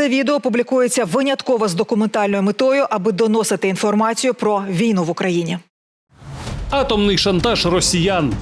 Це відео публікується винятково з документальною метою, аби доносити інформацію про війну в Україні. Атомний шантаж росіян.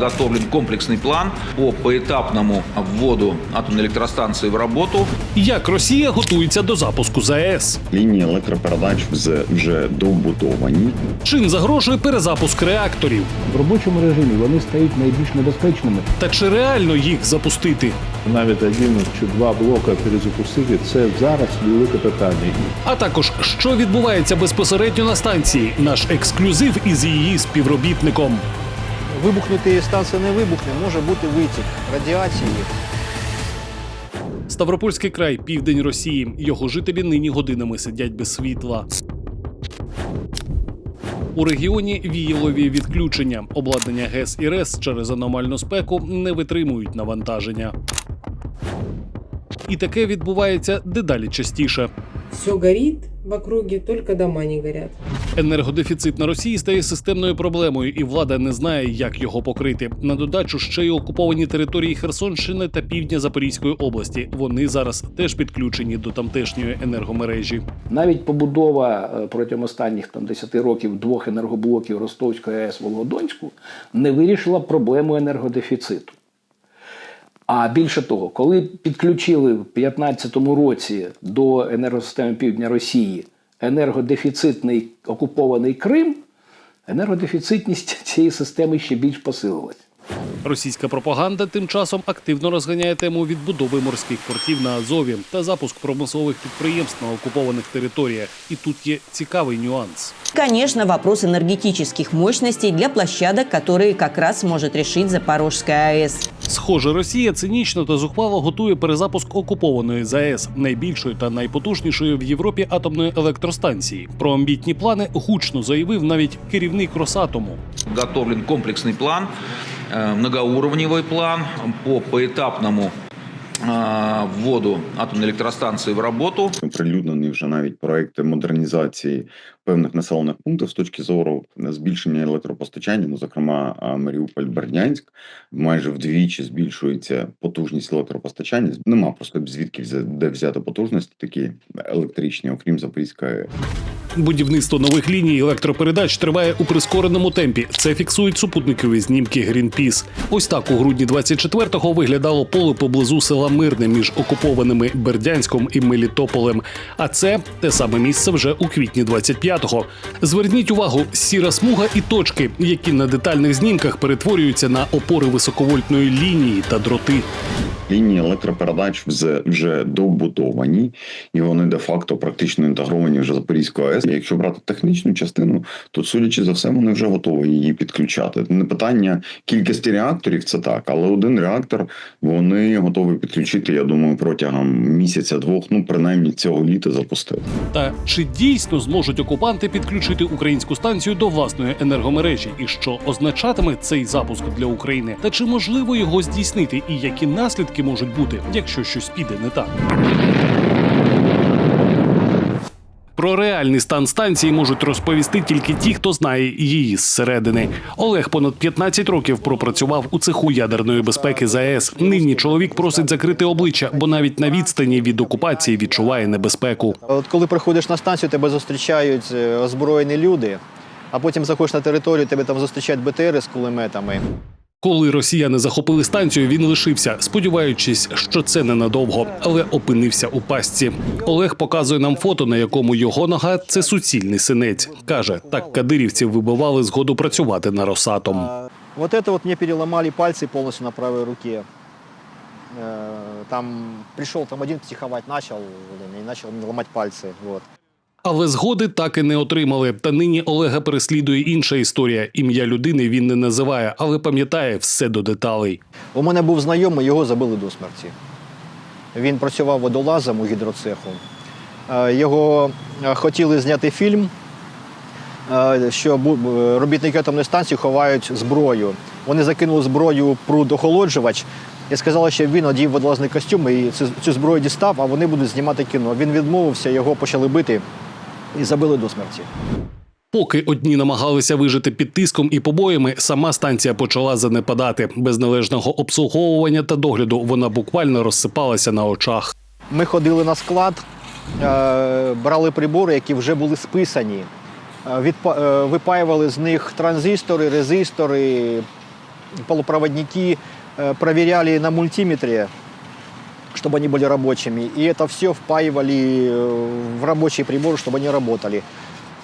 Готовлен комплексный план по поэтапному вводу атомной электростанции в работу. Як Росія готується до запуску ЗАЕС? Лінії електропередач вже, вже добудовані. Чим загрожує перезапуск реакторів? В робочому режимі вони стають найбільш небезпечними. Та чи реально їх запустити? навіть один чи два блока перезапустити це зараз велике питання. А також що відбувається безпосередньо на станції? Наш ексклюзив із її співробітником. Вибухнути станція не вибухне, може бути витік радіації. Ставропольський край, південь Росії. Його жителі нині годинами сидять без світла. У регіоні віялові відключення. Обладнання ГЕС і РЕС через аномальну спеку не витримують навантаження. І таке відбувається дедалі частіше. Все горит в округе, только дома не горят. Енергодефіцит на Росії стає системною проблемою, і влада не знає, як його покрити. На додачу ще й окуповані території Херсонщини та півдня Запорізької області. Вони зараз теж підключені до тамтешньої енергомережі. Навіть побудова е, протягом останніх там 10 років двох енергоблоків Ростовської АЕС Володонську не вирішила проблему енергодефіциту. А більше того, коли підключили в 2015 році до енергосистеми Півдня Росії енергодефіцитний окупований Крим, енергодефіцитність цієї системи ще більш посилилась. Російська пропаганда тим часом активно розганяє тему відбудови морських портів на Азові та запуск промислових підприємств на окупованих територіях. І тут є цікавий нюанс. Конечно, вопрос энергетических мощностей для площадок, которые как раз может решить Запорожская АЭС. Схоже, Росія цинічно та зухвало готує перезапуск окупованої ЗАЕС, найбільшої та найпотужнішої в Європі атомної електростанції. Про амбітні плани гучно заявив навіть керівник Росатому. Готовлен комплексный план, э, многоуровневый план по поэтапному э, вводу атомной электростанции в работу. Оприлюднені вже навіть проекти модернізації певних населених пунктів з точки зору збільшення електропостачання. Ну, зокрема, Маріуполь, Бердянськ майже вдвічі збільшується потужність електропостачання. Нема просто звідки де взяти потужності такі електричні, окрім Запорізької Будівництво нових ліній електропередач триває у прискореному темпі. Це фіксують супутникові знімки Greenpeace. Ось так у грудні 24-го виглядало поле поблизу села Мирне між окупованими Бердянськом і Мелітополем. А це те саме місце вже у квітні 25-го. Зверніть увагу, сіра смуга і точки, які на детальних знімках перетворюються на опори високовольтної лінії та дроти. Лінії електропередач вже, вже добудовані, і вони де-факто практично інтегровані вже Запорізькою АЕС. Якщо брати технічну частину, то судячи за все, вони вже готові її підключати. Не питання кількості реакторів, це так, але один реактор вони готові підключити. Я думаю, протягом місяця-двох, ну принаймні цього літа запустити. Та чи дійсно зможуть окупанти підключити українську станцію до власної енергомережі, і що означатиме цей запуск для України? Та чи можливо його здійснити, і які наслідки можуть бути, якщо щось піде не так? Про реальний стан станції можуть розповісти тільки ті, хто знає її зсередини. Олег понад 15 років пропрацював у цеху ядерної безпеки ЗАЕС. Нині чоловік просить закрити обличчя, бо навіть на відстані від окупації відчуває небезпеку. От коли приходиш на станцію, тебе зустрічають е, озброєні люди, а потім заходиш на територію, тебе там зустрічають БТРи з кулеметами. Коли росіяни захопили станцію, він лишився, сподіваючись, що це ненадовго, але опинився у пастці. Олег показує нам фото, на якому його нога це суцільний синець. каже, так кадирівці вибивали згоду працювати на Росатом. А, Вот это вот мне переломали пальцы полностью на правой руке. Э, Там пришел там один психовать начал блин, и начал мне ломать пальцы. Вот. Але згоди так і не отримали. Та нині Олега переслідує інша історія. Ім'я людини він не називає, але пам'ятає все до деталей. У мене був знайомий, його забили до смерті. Він працював водолазом у гідроцеху. Е, Його е, хотіли зняти фільм, е, що робітники атомної станції ховають зброю. Вони закинули зброю в пруд охолоджувач і сказали, що він одів водолазний костюм і цю зброю дістав, а вони будуть знімати кіно. Він відмовився, його почали бити і забили до смерті. Поки одні намагалися вижити під тиском і побоями, сама станція почала занепадати. Без належного обслуговування та догляду вона буквально розсипалася на очах. Ми ходили на склад, е, брали прибори, які вже були списані. Е, е, Випаювали з них транзистори, резистори, полупроводники, проверяли на мультиметре, чтобы они были рабочими. И это все впаивали э, в рабочий прибор, чтобы они работали.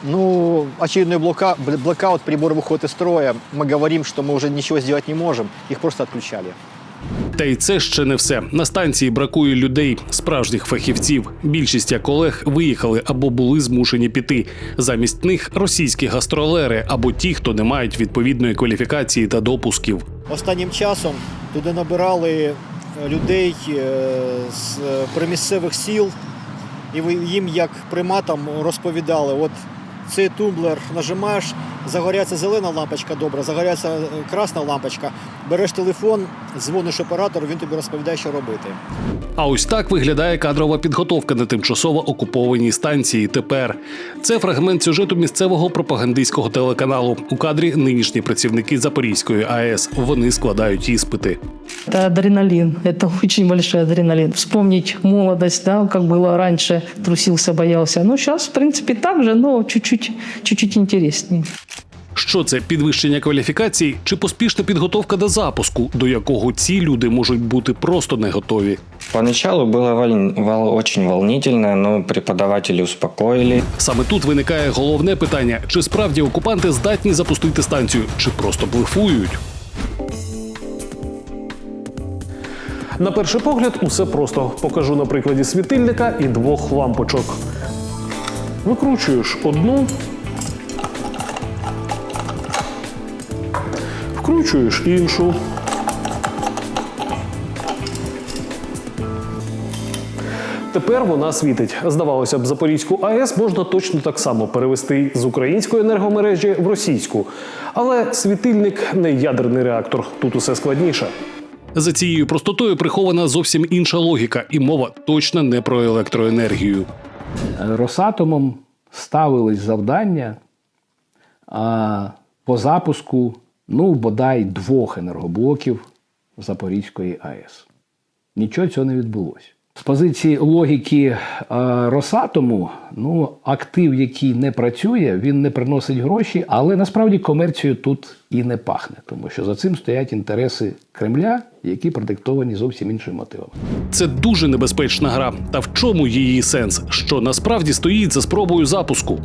Ну, очередной блока, бл- блокаут, прибор выходит из строя. Мы говорим, что мы уже ничего сделать не можем. Их просто отключали. Та й це ще не все. На станції бракує людей, справжніх фахівців. Більшість як колег виїхали або були змушені піти. Замість них російські гастролери або ті, хто не мають відповідної кваліфікації та допусків. Останнім часом туди набирали е, людей е, з примісцевих сіл, і їм як приматам розповідали, от цей тумблер нажимаєш, загоряється зелена лампочка добра, загоряється е, красна лампочка, береш телефон, дзвониш оператору, він тобі розповідає, що робити. А ось так виглядає кадрова підготовка на тимчасово окупованій станції. Тепер це фрагмент сюжету місцевого пропагандистського телеканалу. У кадрі нинішні працівники Запорізької АЕС. Вони складають іспити. Это адреналин, это очень большой адреналин. Вспомнить молодость, да, как было раньше, трусился, боялся. Ну, сейчас, в принципе, так же, но чуть-чуть, чуть-чуть интереснее. Що це підвищення кваліфікації чи поспішна підготовка до запуску, до якого ці люди можуть бути просто не готові? Поначалу вол- очень волнительно, но преподаватели успокоили. Саме тут виникає головне питання: чи справді окупанти здатні запустити станцію, чи просто блефують? На перший погляд, усе просто. Покажу на прикладі світильника і двох лампочок. Викручуєш одну. Вкручуєш іншу. Тепер вона світить. Здавалося б, Запорізьку АЕС можна точно так само перевести з української енергомережі в російську. Але світильник не ядерний реактор. Тут усе складніше. За цією простотою прихована зовсім інша логіка, і мова точно не про електроенергію. Росатомом ставились завдання а, по запуску ну, бодай двох енергоблоків Запорізької АЕС. Нічого цього не відбулося. З позиції логіки е, Росатому, ну, актив, який не працює, він не приносить гроші, але насправді комерцією тут і не пахне, тому що за цим стоять інтереси Кремля, які продиктовані зовсім іншими мотивами. Це дуже небезпечна гра. Та в чому її сенс? Що насправді стоїть за спробою запуску?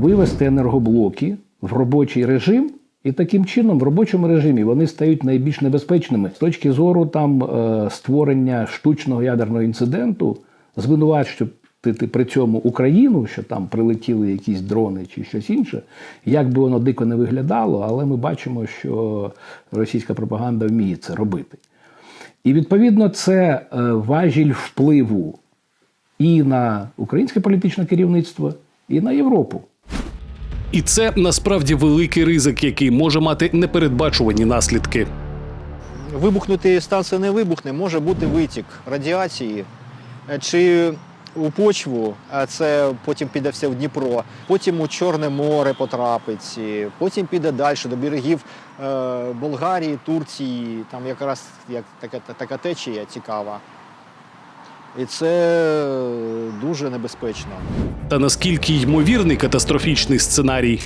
вивести енергоблоки в робочий режим, і таким чином в робочому режимі вони стають найбільш небезпечними з точки зору там е, створення штучного ядерного інциденту, звинувачувати при цьому Україну, що там прилетіли якісь дрони чи щось інше, як би воно дико не виглядало, але ми бачимо, що російська пропаганда вміє це робити. І відповідно це е, важіль впливу і на українське політичне керівництво, і на Європу. І це насправді великий ризик, який може мати непередбачувані наслідки. Вибухнути станція не вибухне, може бути витік радіації е, чи у почву, а це потім піде все в Дніпро, потім у Чорне море потрапить, потім піде далі до берегів е, Болгарії, Турції, там якраз як така, така течія цікава. І це дуже небезпечно. Та наскільки ймовірний катастрофічний сценарій?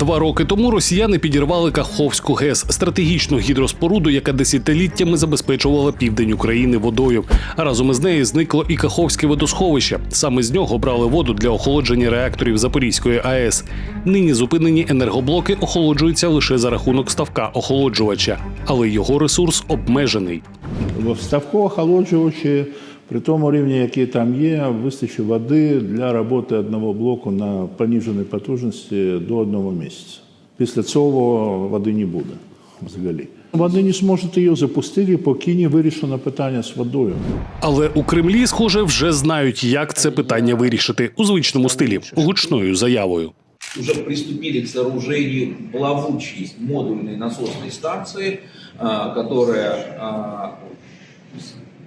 Два роки тому росіяни підірвали Каховську ГЕС стратегічну гідроспоруду, яка десятиліттями забезпечувала південь України водою. Разом із нею зникло і Каховське водосховище. Саме з нього брали воду для охолодження реакторів Запорізької АЕС. Нині зупинені енергоблоки охолоджуються лише за рахунок ставка охолоджувача, але його ресурс обмежений. Ставко охолоджувачі при тому рівні, який там є, вистачить води для роботи одного блоку на пониженій потужності до одного місяця. Після цього води не буде взагалі. Вони не зможуть її запустити, поки не вирішено питання з водою. Але у Кремлі, схоже, вже знають, як це питання вирішити у звичному стилі гучною заявою. уже приступили к сооружению плавучей модульной насосной станции, которая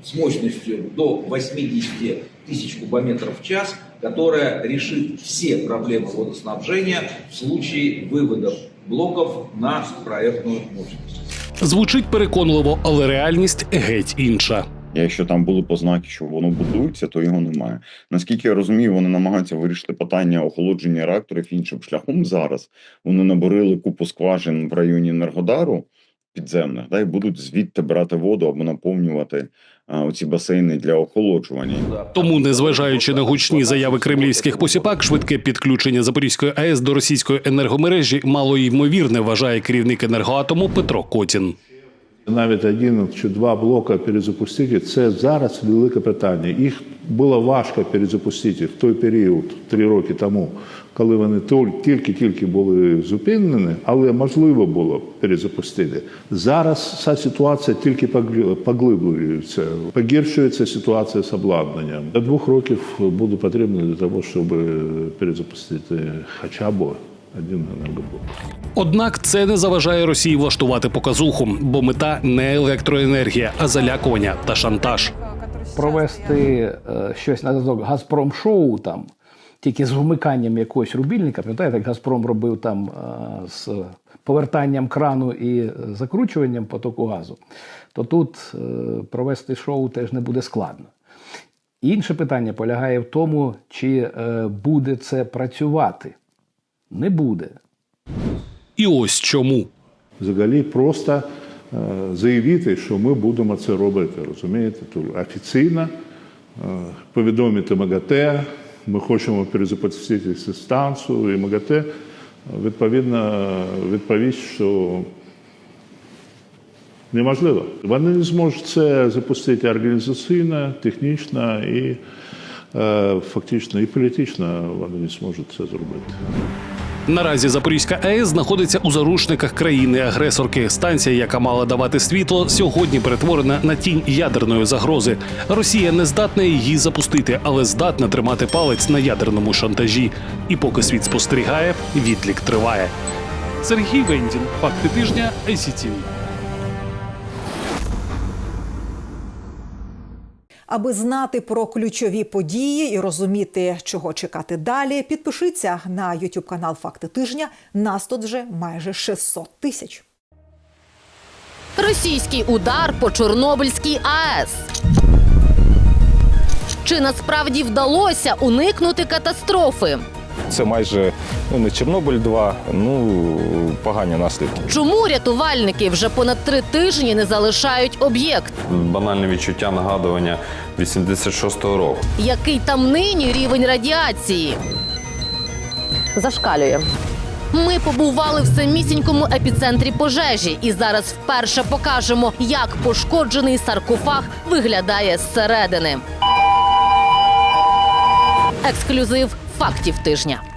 с- с мощностью до 80 тысяч кубометров в час, которая решит все проблемы водоснабжения в случае вывода блоков на проектную мощность. Звучить переконливо, але реальність геть інша. Якщо там були познаки, що воно будується, то його немає. Наскільки я розумію, вони намагаються вирішити питання охолодження реакторів іншим шляхом зараз. Вони наборили купу скважин в районі Енергодару підземних, да, і будуть звідти брати воду або наповнювати а, оці басейни для охолоджування. Тому, незважаючи на гучні заяви кремлівських посіпак, швидке підключення Запорізької АЕС до російської енергомережі мало ймовірне, вважає керівник енергоатому Петро Котін. Навіть один чи два блока перезапустити це зараз велике питання. Їх було важко перезапустити в той період, три роки тому, коли вони тільки-тільки були зупинені, але можливо було перезапустити. Зараз ця ситуація тільки погли- поглиблюється, погіршується ситуація з обладнанням. До двох років буде потрібно для того, щоб перезапустити хоча б один енергоблок. Однак це не заважає Росії влаштувати показуху, бо мета не електроенергія, а залякування та шантаж. провести е, щось на зв'язок Газпром-шоу там, тільки з вмиканням якогось рубільника. Пам'ятаєте, як Газпром робив там е, з повертанням крану і закручуванням потоку газу, то тут е, провести шоу теж не буде складно. Інше питання полягає в тому, чи буде це працювати. Не буде. І ось чому. взагалі просто е, заявити, що ми будемо це робити. Розумієте? Тобто офіційно е, повідомити МАГАТЕ, ми хочемо перезапустити станцію, і МАГАТЕ відповідно відповість, що неможливо. Вони не зможуть це запустити організаційно, технічно і е, фактично і політично вони не зможуть це зробити. Наразі Запорізька АЕС знаходиться у заручниках країни-агресорки. Станція, яка мала давати світло, сьогодні перетворена на тінь ядерної загрози. Росія не здатна її запустити, але здатна тримати палець на ядерному шантажі. І поки світ спостерігає, відлік триває. Сергій Вендін, факти тижня, ICTV. Аби знати про ключові події і розуміти, чого чекати далі, підпишіться на YouTube канал Факти тижня. Нас тут вже майже 600 тисяч. Російський удар по Чорнобильській АЕС. Чи насправді вдалося уникнути катастрофи? Це майже ну не Чорнобиль 2, ну погані наслідки. Чому рятувальники вже понад три тижні не залишають об'єкт? Банальне відчуття нагадування 86-го року. Який там нині рівень радіації? Зашкалює. Ми побували в самісінькому епіцентрі пожежі і зараз вперше покажемо, як пошкоджений саркофаг виглядає зсередини. Ексклюзив фактів тижня. –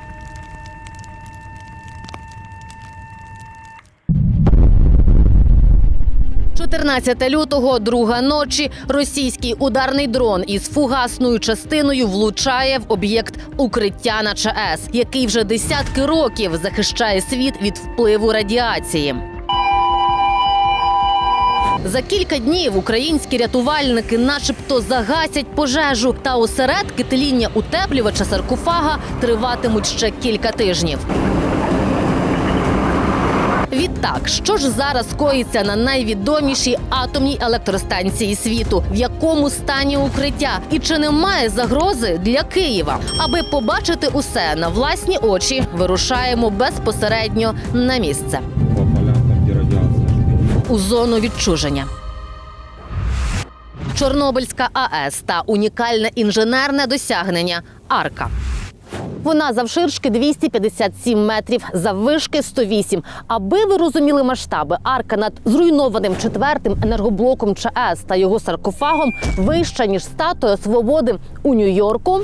14 лютого, друга ночі, російський ударний дрон із фугасною частиною влучає в об'єкт укриття на ЧАЕС, який вже десятки років захищає світ від впливу радіації. За кілька днів українські рятувальники, начебто, загасять пожежу, та осередки тління утеплювача саркофага триватимуть ще кілька тижнів. Відтак, що ж зараз коїться на найвідомішій атомній електростанції світу? В якому стані укриття? І чи немає загрози для Києва? Аби побачити усе на власні очі, вирушаємо безпосередньо на місце у зону відчуження. Чорнобильська АЕС та унікальне інженерне досягнення Арка. Вона завширшки 257 метрів, заввишки 108. Аби ви розуміли масштаби, арка над зруйнованим четвертим енергоблоком ЧАЕС та його саркофагом вища ніж статуя свободи у Нью-Йорку.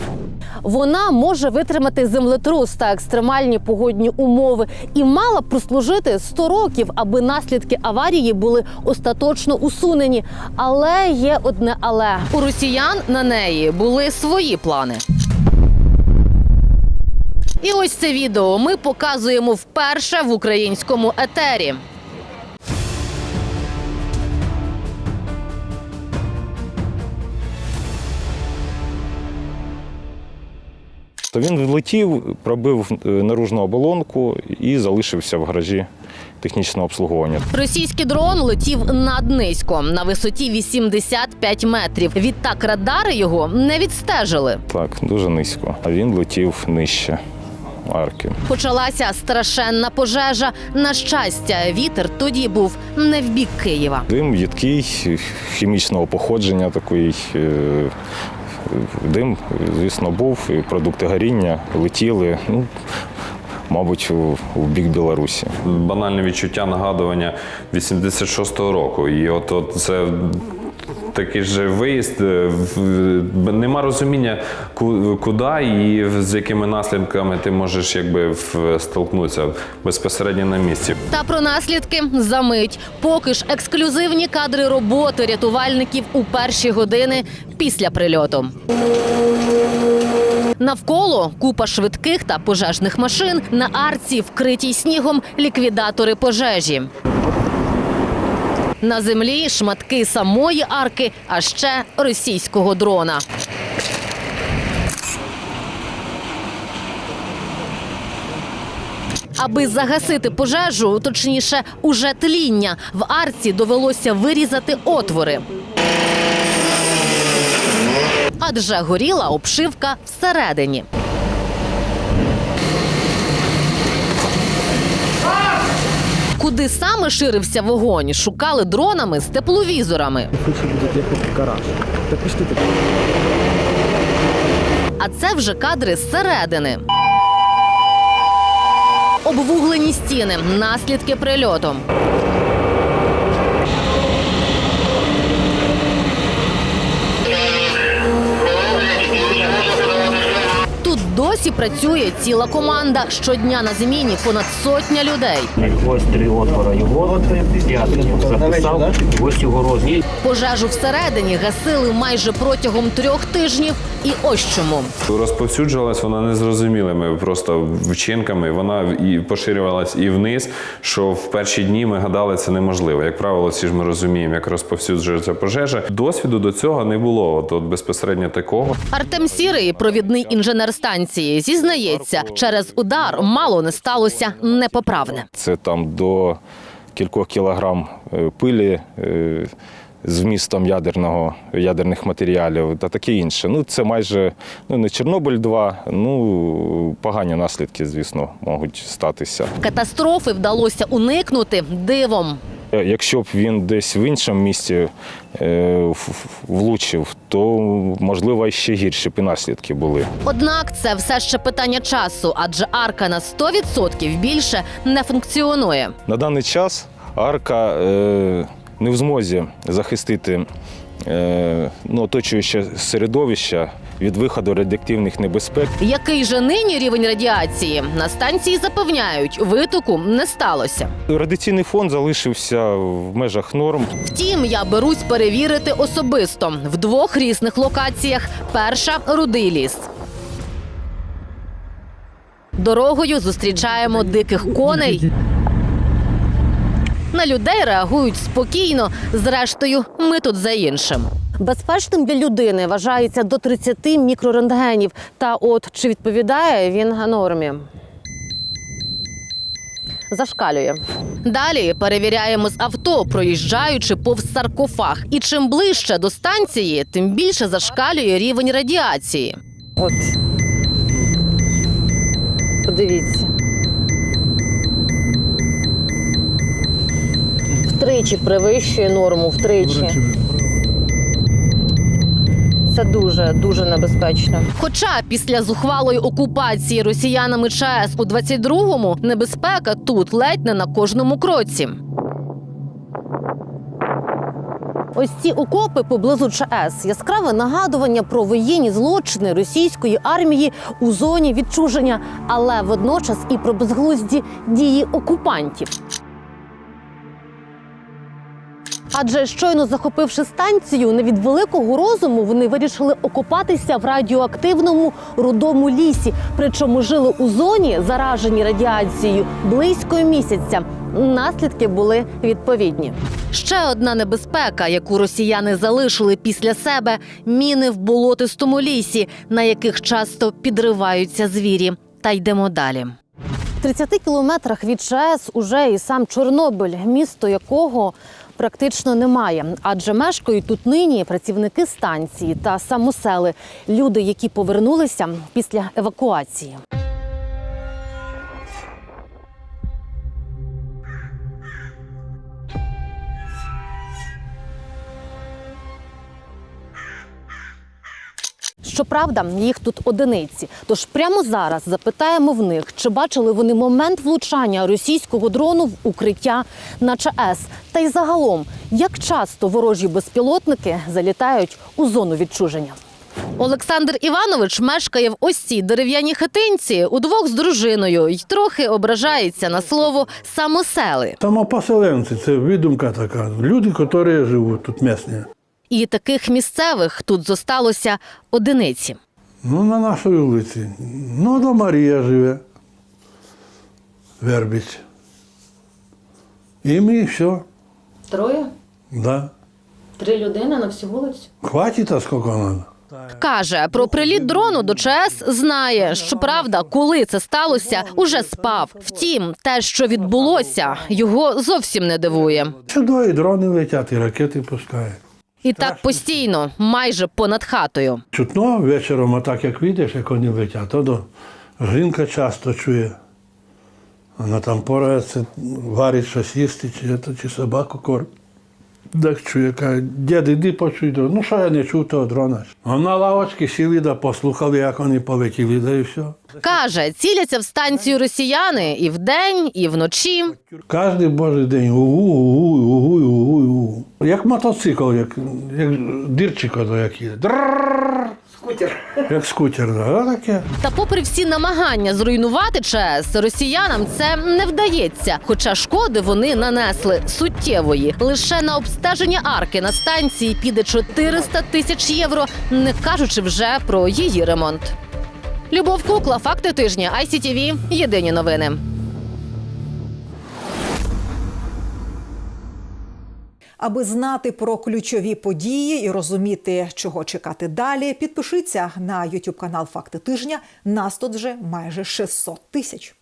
Вона може витримати землетрус та екстремальні погодні умови і мала б прослужити 100 років, аби наслідки аварії були остаточно усунені. Але є одне але у росіян на неї були свої плани. І ось це відео ми показуємо вперше в українському етері. То він влетів, пробив е, наружну оболонку і залишився в гаражі технічного обслуговування. Російський дрон летів наднизько на висоті 85 метрів. Відтак радари його не відстежили. Так, дуже низько. А він летів нижче арки. Почалася страшенна пожежа. На щастя, вітер тоді був не в бік Києва. Дим їдкий, хімічного походження такий. е, Дим, звісно, був, і продукти горіння летіли, ну, мабуть, у, у бік Білорусі. Банальне відчуття нагадування 86-го року. І от, от це такий же виїзд. е, Нема розуміння, куди і з якими наслідками ти можеш якби столкнутися безпосередньо на місці. Та про наслідки за мить. Поки ж ексклюзивні кадри роботи рятувальників у перші години після прильоту. Навколо купа швидких та пожежних машин на арці, вкритій снігом, ліквідатори пожежі. На землі шматки самої арки, а ще російського дрона. Аби загасити пожежу, точніше, уже тління, в арці довелося вирізати отвори. Адже горіла обшивка всередині. Куди саме ширився вогонь, шукали дронами з тепловізорами. А це вже кадри зсередини. Обвуглені стіни, наслідки прильоту. Досі працює ціла команда. Щодня на зміні понад сотня людей. Ось три отвора його, записав, ось його розмір. Пожежу всередині гасили майже протягом трьох тижнів. І ось чому. Розповсюджувалась вона незрозумілими просто вчинками. Вона і поширювалась і вниз, що в перші дні ми гадали, це неможливо. Як правило, всі ж ми розуміємо, як розповсюджується пожежа. Досвіду до цього не було. От, от безпосередньо такого. Артем Сірий, провідний інженер станції, зізнається, через удар мало не сталося непоправне. Це там до кількох кілограм е, пилі е, з вмістом ядерного, ядерних матеріалів та таке інше. Ну, це майже ну, не Чорнобиль 2, ну погані наслідки, звісно, можуть статися. Катастрофи вдалося уникнути дивом. Е, Якщо б він десь в іншому місці е, влучив, то можливо ще гірші б і наслідки були. Однак це все ще питання часу, адже арка на 100% більше не функціонує. На даний час арка е, не в змозі захистити ну, оточуюче середовище від виходу радіоактивних небезпек. Який же нині рівень радіації? На станції запевняють, витоку не сталося. Радіаційний фон залишився в межах норм. Втім, я берусь перевірити особисто в двох різних локаціях. Перша рудий ліс. Дорогою зустрічаємо диких коней. На людей реагують спокійно. Зрештою, ми тут за іншим. Безпечним для людини вважається до 30 мікрорентгенів. Та от чи відповідає він нормі? Зашкалює. Далі перевіряємо з авто, проїжджаючи повз саркофаг. І чим ближче до станції, тим більше зашкалює рівень радіації. От. Подивіться. Втричі перевищує норму, втричі. Це дуже дуже небезпечно. Хоча після зухвалої окупації росіянами ЧАЕС у 22-му небезпека тут ледь не на кожному кроці. Ось ці окопи поблизу ЧАЕС яскраве нагадування про воєнні злочини російської армії у зоні відчуження, але водночас і про безглузді дії окупантів. Адже щойно захопивши станцію, не від великого розуму вони вирішили окопатися в радіоактивному рудому лісі. Причому жили у зоні, заражені радіацією, близько місяця. Наслідки були відповідні. Ще одна небезпека, яку росіяни залишили після себе міни в болотистому лісі, на яких часто підриваються звірі. Та йдемо далі. В 30 кілометрах від ЧАЕС уже і сам Чорнобиль, місто якого практично немає. Адже мешкають тут нині працівники станції та самосели, люди, які повернулися після евакуації. Щоправда, їх тут одиниці. Тож прямо зараз запитаємо в них, чи бачили вони момент влучання російського дрону в укриття на ЧАЕС. Та й загалом, як часто ворожі безпілотники залітають у зону відчуження. Олександр Іванович мешкає в ось цій дерев'яній хатинці удвох з дружиною й трохи ображається на слово самосели. Самопоселенці це видумка така. Люди, які живуть тут місні. І таких місцевих тут зосталося одиниці. Ну, на нашій вулиці. Ну, до Марія живе. Вербіч. І ми все. Троє? Да. Три людини на всю вулицю. Хватить, а скільки треба? Каже, про приліт дрону до ЧАЕС знає. Щоправда, коли це сталося, уже спав. Втім, те, що відбулося, його зовсім не дивує. Сюди і дрони летять, і ракети пускають. І так постійно, майже понад хатою. Чутно вечором, а так як видиш, як вони летять, то до жінка часто чує. Вона там порається, варить щось їсти, чи, це, чи собаку кормить. Так чує, каже, дід, іди почуй дрон. Ну що я не чув того дрона? А на лавочці сіли, да послухали, як вони полетіли, да і все. Каже, ціляться в станцію росіяни і вдень, і вночі. Кожний божий день угу, угу, угу, угу. Як мотоцикл, як, як дирчик ото як їде. Дрррррр. Як скутер, да, таке. Та попри всі намагання зруйнувати ЧАЕС, росіянам це не вдається. Хоча шкоди вони нанесли суттєвої. Лише на обстеження арки на станції піде 400 тисяч євро, не кажучи вже про її ремонт. Любов Кукла, факти тижня, ICTV, Єдині новини. Аби знати про ключові події і розуміти, чого чекати далі, підпишіться на YouTube канал Факти тижня. Нас тут вже майже 600 тисяч.